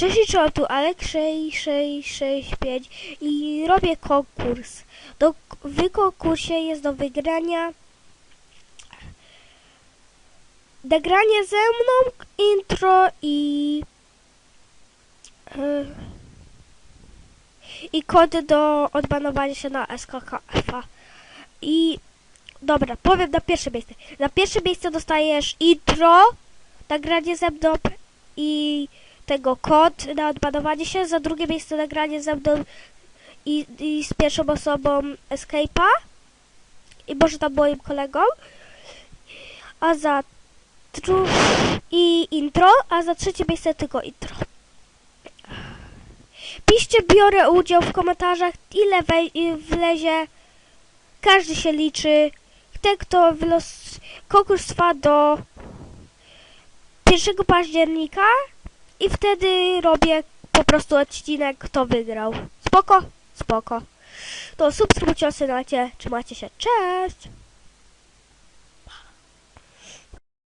Cześć, czołem, tu Alek6665 i robię konkurs. Do, w konkursie jest do wygrania nagranie ze mną, intro i y, i kody do odbanowania się na SKKF. I dobra, powiem na pierwsze miejsce. Na pierwsze miejsce dostajesz intro, nagranie ze mną i tego kod na odbanowanie się, za drugie miejsce nagranie ze mną i, i z pierwszą osobą Escape'a i może tam moim kolegą, a za i intro, a za trzecie miejsce tylko intro. Piszcie, biorę udział w komentarzach, ile wej- wlezie, każdy się liczy, ten kto wylos... konkurs trwa do 1 października i wtedy robię po prostu odcinek, kto wygrał. Spoko? Spoko. To subskrybujcie, ocenajcie, trzymajcie się, cześć!